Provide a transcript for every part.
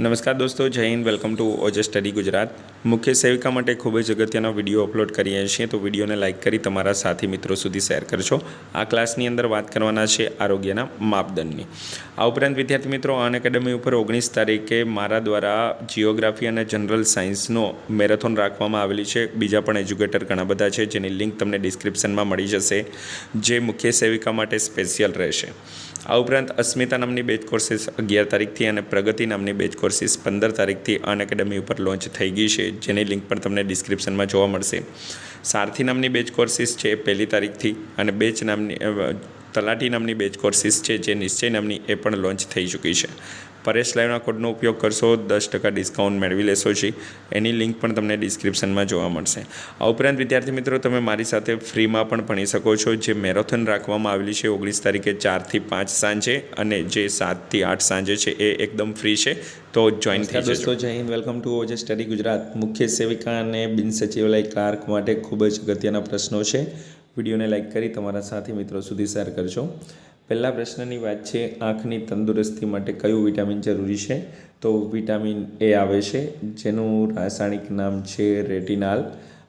નમસ્કાર દોસ્તો, Jai Hind. Welcome to OJ study Gujarat. મુખ્ય સેવિકા માટે ખૂબ જ અગત્યનો વીડિયો અપલોડ કરીએ છીએ, તો વિડીયોને લાઇક કરી તમારા સાથી મિત્રો સુધી શેર કરજો. આ ક્લાસની અંદર વાત કરવાના છે આરોગ્યના માપદંડની. આ ઉપરાંત વિદ્યાર્થી મિત્રો અન એકેડમી ઉપર ઓગણીસ તારીખે મારા દ્વારા જિયોગ્રાફી અને જનરલ સાયન્સનો મેરેથોન રાખવામાં આવેલી છે. બીજા પણ એજ્યુકેટર ઘણા બધા છે, જેની લિંક તમને ડિસ્ક્રિપ્શનમાં મળી જશે, જે મુખ્ય સેવિકા માટે સ્પેશિયલ રહેશે. આ ઉપરાંત અસ્મિતા નામની બેચ કોર્સિસ અગિયાર તારીખથી અને પ્રગતિ નામની બેચ કોર્સીસ પંદર તારીખથી અન એકેડમી ઉપર લોન્ચ થઈ ગઈ છે, જેની લિંક પણ તમને ડિસ્ક્રિપ્શનમાં જોવા મળશે. સારથી નામની બેચ કોર્સીસ છે પહેલી તારીખથી અને બેચ નામની તલાટી નામની બેચ કોર્સીસ છે, જે નિશ્ચય નામની એ પણ લોન્ચ થઈ ચૂકી છે. પરેશ લાઈવના કોડનો ઉપયોગ કરશો દસ ટકા ડિસ્કાઉન્ટ મેળવી લેશો છે એની લિંક પણ તમને ડિસ્ક્રિપ્શનમાં જોવા મળશે. આ ઉપરાંત વિદ્યાર્થી મિત્રો તમે મારી સાથે ફ્રીમાં પણ ભણી શકો છો. જે મેરેથોન રાખવામાં આવેલી છે ઓગણીસ તારીખે ચારથી પાંચ સાંજે અને જે સાતથી આઠ સાંજે છે એ એકદમ ફ્રી છે. તો જોઈન થઈ દોસ્તો Jai Hind. Welcome to OJ study Gujarat. મુખ્ય સેવિકા અને બિન સચિવાલય ક્લાર્ક માટે ખૂબ જ અગત્યના પ્રશ્નો છે. વિડીયોને લાઇક કરી તમારા સાથી મિત્રો સુધી શેર કરજો. પહેલા પ્રશ્નની વાત છે, આંખની તંદુરસ્તી માટે કયું વિટામિન જરૂરી છે? તો વિટામિન એ આવે છે, જેનું રાસાયણિક નામ છે રેટિનાલ.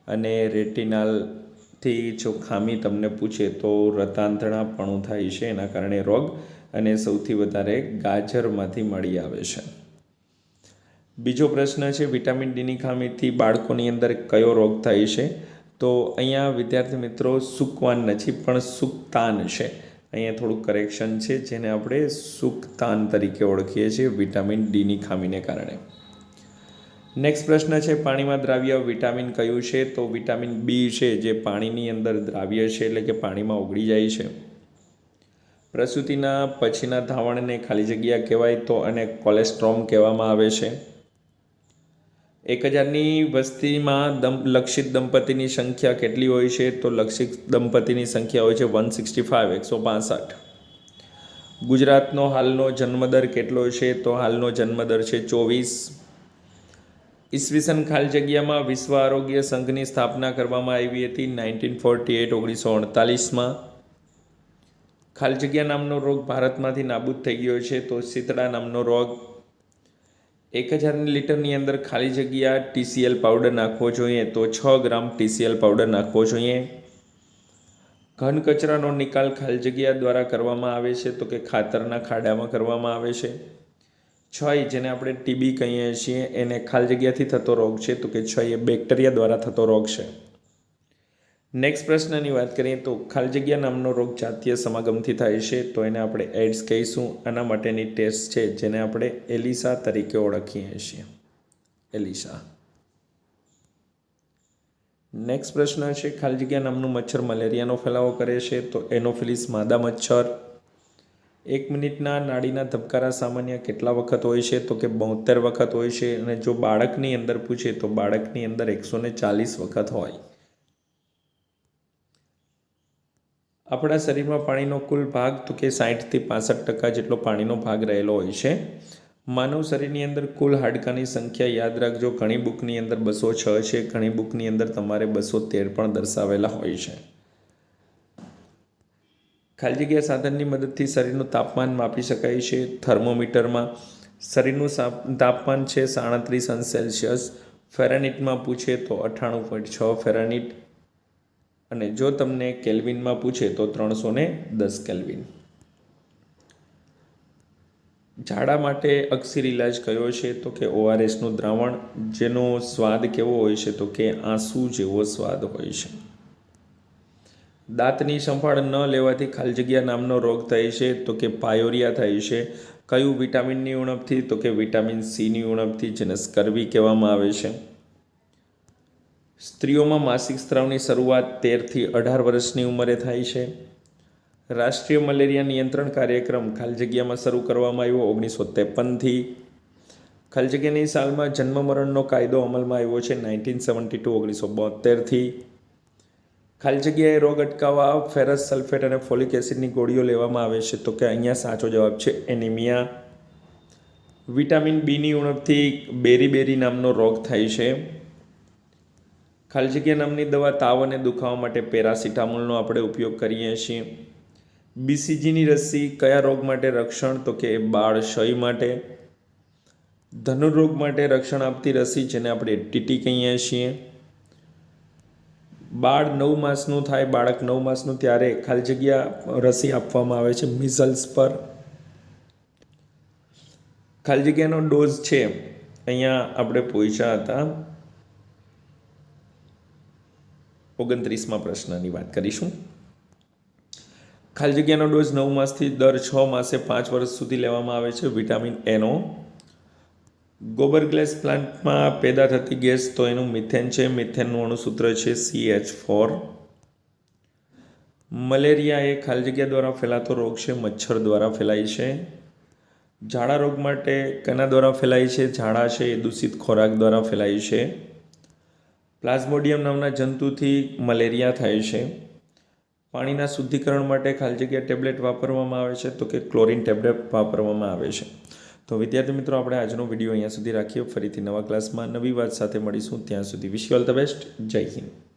અને રેટિનાલથી જો ખામી તમને પૂછે તો રતાંતણાપણું થાય છે, એના કારણે રોગ. અને સૌથી વધારે ગાજરમાંથી મળી આવે છે. બીજો પ્રશ્ન છે, વિટામિન ડીની ખામીથી બાળકોની અંદર કયો રોગ થાય છે? તો અહીંયા વિદ્યાર્થી મિત્રો સુકવાન નથી, પણ સુકતાન છે. અહીંયા થોડુંક કરેક્શન છે, જેને આપણે સુકતાન તરીકે ઓળખીએ છીએ વિટામિન ડીની ખામીને કારણે. નેક્સ્ટ પ્રશ્ન છે, પાણીમાં દ્રાવ્ય વિટામિન કયું છે? તો વિટામિન બી છે, જે પાણીની અંદર દ્રાવ્ય છે, એટલે કે પાણીમાં ઓગળી જાય છે. પ્રસૂતિના પછીના ધાવણને ખાલી જગ્યા કહેવાય તો અને કોલેસ્ટ્રોમ કહેવામાં આવે છે. એક હજારની વસ્તીમાં દમ લક્ષિત દંપતીની સંખ્યા કેટલી હોય છે? તો લક્ષિત દંપતીની સંખ્યા હોય છે વન સિક્સટી ફાઇવ, એકસો પાસઠ. ગુજરાતનો હાલનો જન્મદર કેટલો છે? તો હાલનો જન્મદર છે ચોવીસ. ઈસવીસન ખાલ જગ્યામાં વિશ્વ આરોગ્ય સંઘની સ્થાપના કરવામાં આવી હતી નાઇન્ટીન ફોર્ટી એટ, ઓગણીસો અડતાલીસમાં. ખાલ જગ્યા નામનો રોગ ભારતમાંથી નાબૂદ થઈ ગયો છે. તો શીતળા નામનો રોગ એક હજાર લીટરની અંદર ખાલી જગ્યા ટીસીએલ પાવડર નાખવો જોઈએ તો છ ગ્રામ ટીસીએલ પાવડર નાખવો જોઈએ. ઘન કચરાનો નિકાલ ખાલી જગ્યા દ્વારા કરવામાં આવે છે તો કે ખાતરના ખાડામાં કરવામાં આવે છે. છય, જેને આપણે ટીબી કહીએ છીએ, એને ખાલી જગ્યાથી થતો રોગ છે તો કે છ એ બેક્ટેરિયા દ્વારા થતો રોગ છે. નેક્સ્ટ પ્રશ્નની વાત કરીએ તો ખાલી જગ્યા નામનો રોગ જાતીય સમાગમથી થાય છે, તો એને આપણે એડ્સ કહીશું. આના માટેની ટેસ્ટ છે, જેને આપણે એલિસા તરીકે ઓળખીએ છીએ. એલિસા. નેક્સ્ટ પ્રશ્ન છે, ખાલી જગ્યા નામનું મચ્છર મલેરિયાનો ફેલાવો કરે છે, તો એનોફિલિસ માદા મચ્છર. એક મિનિટના નાડીના ધબકારા સામાન્ય કેટલા વખત હોય છે, તો કે બોતેર વખત હોય છે, અને જો બાળકની અંદર પૂછે તો બાળકની અંદર એકસો ચાલીસ વખત હોય. આપણા શરીરમાં પાણીનો કુલ ભાગ તો કે સાઠથી પાસઠ ટકા જેટલો પાણીનો ભાગ રહેલો હોય છે. માનવ શરીરની અંદર કુલ હાડકાની સંખ્યા યાદ રાખજો. ઘણી બુકની અંદર બસો છ છે. ઘણી બુકની અંદર તમારે બસો તેર પણ દર્શાવેલા હોય છે. ખાલી જગ્યા સાધનની મદદથી શરીરનું તાપમાન માપી શકાય છે. થર્મોમીટરમાં શરીરનું તાપમાન છે સાડત્રીસ અંશ સેલ્સિયસ. ફેરાનીટમાં પૂછે તો અઠ્ઠાણું પોઈન્ટ છ ફેરાનીટ. અને જો તમને કેલ્વિનમાં પૂછે તો ત્રણસો ને દસ કેલ્વિન. ઝાડા માટે અક્ષીર ઇલાજ કયો છે? તો કે ઓઆરએસનું દ્રાવણ, જેનો સ્વાદ કેવો હોય છે? તો કે આંસુ જેવો સ્વાદ હોય છે. દાંતની સંભાળ ન લેવાથી ખાલી જગ્યા નામનો રોગ થાય છે? તો કે પાયોરિયા થાય છે? કયું વિટામિનની ઉણપથી? તો કે વિટામિન સીની ઉણપથી, જેને સ્કર્વી કહેવામાં આવે છે. સ્ત્રીઓમાં માસિક સ્ત્રાવની શરૂઆત તેરથી અઢાર વર્ષની ઉંમરે થાય છે. રાષ્ટ્રીય મલેરિયા નિયંત્રણ કાર્યક્રમ ખાલી જગ્યામાં શરૂ કરવામાં આવ્યો ઓગણીસો ત્રેપનથી. ખાલી જગ્યાની સાલમાં જન્મ મરણનો કાયદો અમલમાં આવ્યો છે નાઇન્ટીન સેવન્ટી ટુ, ઓગણીસો બોતેરથી ખાલી જગ્યાએ રોગ અટકાવવા, ફેરસ સલ્ફેટ અને ફોલિક એસિડની ગોળીઓ લેવામાં આવે છે તો કે અહીંયા સાચો જવાબ છે એનિમિયા. વિટામિન બીની ઉણપથી બેરી બેરી નામનો રોગ થાય છે. ખાલી જગ્યા નામની દવા તાવ અને દુખાવા માટે પેરાસિટામોલનો આપણે ઉપયોગ કરીએ છીએ. બીસીજીની રસી કયા રોગ માટે રક્ષણ? તો કે બાળ ક્ષય માટે. ધનુર્રોગ માટે રક્ષણ આપતી રસી જેને આપણે ટીટી કહીએ છીએ. બાળ નવ માસનું થાય, બાળક નવ માસનું ત્યારે ખાલી જગ્યા રસી આપવામાં આવે છે મિઝલ્સ પર. ખાલી જગ્યાનો ડોઝ છે. અહીંયા આપણે પૂછ્યા હતા. ઓગણત્રીસમાં પ્રશ્નની વાત કરીશું. ખાલી જગ્યાનો ડોઝ નવ માસથી દર છ માસે પાંચ વર્ષ સુધી લેવામાં આવે છે વિટામિન એનો. ગોબર ગ્લેસ પ્લાન્ટમાં પેદા થતી ગેસ તો એનું મિથેન છે, મિથેનનું અણુસૂત્ર છે સી એચ ફોર મલેરિયા એ ખાલી જગ્યા દ્વારા ફેલાતો રોગ છે, મચ્છર દ્વારા ફેલાય છે. ઝાડા રોગ માટે કેના દ્વારા ફેલાય છે, ઝાડા છે, એ દૂષિત ખોરાક દ્વારા ફેલાય છે. પ્લાઝ્મોડિયમ નામના જંતુથી મલેરિયા થાય છે. પાણીના શુદ્ધિકરણ માટે ખાલી જગ્યા ટેબ્લેટ વાપરવામાં આવે છે તો કે ક્લોરિન ટેબ્લેટ વાપરવામાં આવે છે. તો વિદ્યાર્થી મિત્રો, આપણે આજનો વીડિયો અહીંયા સુધી રાખીએ. ફરીથી નવા ક્લાસમાં નવી વાત સાથે મળીશું. ત્યાં સુધી વિશ ઓલ ધ બેસ્ટ. જય હિન્દ.